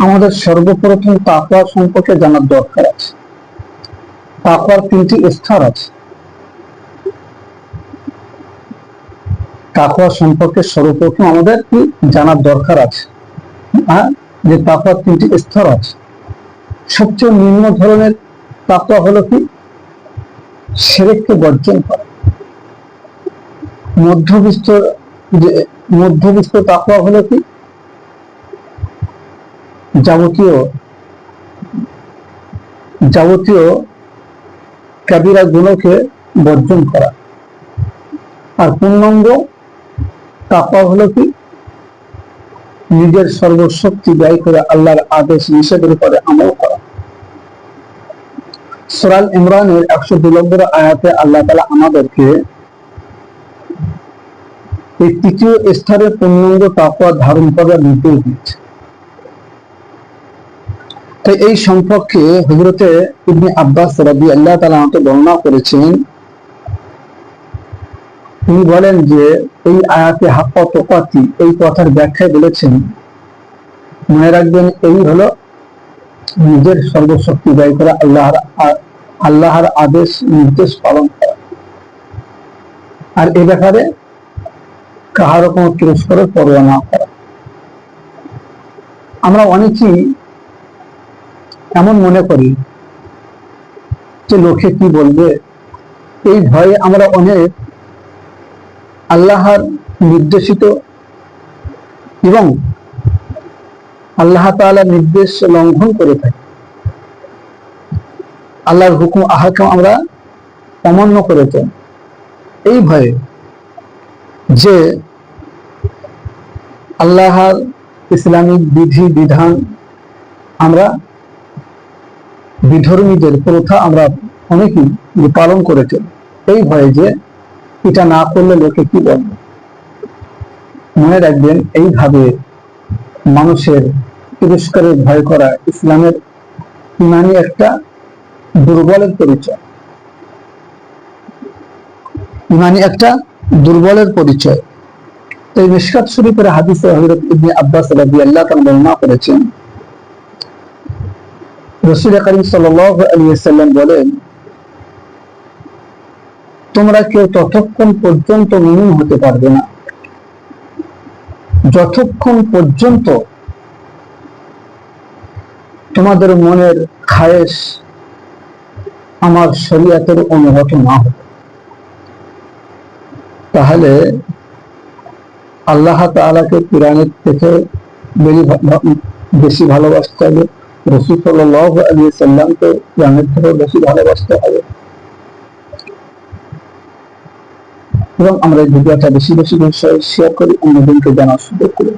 আমাদের সর্বপ্রথম তাকওয়া সম্পর্কে জানার দরকার আছে। তাকওয়ার তিনটি স্তর আছে। তাকওয়া সম্পর্কে সর্বপ্রথম আমাদের কি জানার দরকার আছে? হ্যাঁ যে তাকওয়ার তিনটি স্তর আছে। সবচেয়ে নিম্ন ধরনের তাকওয়া হলো কি? সেরেককে বর্জন করা। মধ্যবিস্ত যে মধ্যবিস্ত তাকওয়া হলো কি? যাবতীয় যাবতীয় কাবিরা গুণকে বর্জন করা। আর পূর্ণাঙ্গ তাকওয়া হলো কি? নিজের সর্বশক্তি ব্যয় করে আল্লাহর আদেশ নিষেধের উপরে আমল করা। সুরাল ইমরানের একশো দুই আয়াতে আল্লাহ তালা আমাদেরকে এই তৃতীয় স্তরে পূর্ণাঙ্গ তাকওয়া ধারণ করার নির্দেশ দিচ্ছে। তো এই সম্পর্কে হজরতে ইবনে আব্বাস রাবি আল্লাহ তালা আমাকে বর্ণনা করেছেন। তিনি বলেন যে, এই আয়াতে তোকাতি, এই কথার ব্যাখ্যায় বলেছেন। মনে রাখবেন এই হলো নিজের সর্বশক্তি ব্যয় করা আল্লাহর আল্লাহর আদেশ, নির্দেশ পালন করা। আর এ ব্যাপারে কাহারও কোনো তিরস্কারের পরোয়া না করা। আমরা অনেকেই এমন মনে করি যে লোকে কি বলবে? এই ভয়ে আমরা অনেক আল্লাহর নির্দেশিত এবং আল্লাহ তাআলার নির্দেশ লঙ্ঘন করে থাকি। আল্লাহর হুকুম আহাকে আমরা অমান্য করে থাকি। এই ভয়ে যে আল্লাহর ইসলামিক বিধি, বিধান আমরা বিধর্মীদের প্রথা আমরা অনেকেই পালন করেছে এই ভয়ে যে এটা না করলে লোকে কি বলবে? মনে রাখবেন, এইভাবে মানুষের তিরস্কারের ভয় করা ইসলামের ইমানি একটা দুর্বলের পরিচয়। ইমানি একটা দুর্বলের পরিচয়। এই মিশকাত শরীফের হাদিসে হযরত ইবনে আব্বাস রাদিয়াল্লাহু তাআলা বর্ণনা করেছেন রসুল করিম সাল্লাম বলেন, তোমরা কেউ ততক্ষণ পর্যন্ত মুমিন হতে পারবে না। যতক্ষণ পর্যন্ত তোমাদের মনের খায়েশ আমার শরীয়তের অনুগত না হবে। তাহলে আল্লাহ তাআলাকে কোরআনের থেকে বেশি ভালোবাসতে হবে। রসুল সাল্লাল্লাহু আলী সাল্লামকে কোরআনের থেকে বেশি ভালোবাসতে হবে। এবং আমরা এই ভিডিওটা বেশি বেশি বিষয়ে শেয়ার করি, অন্যজনকে জানার সুযোগ করি।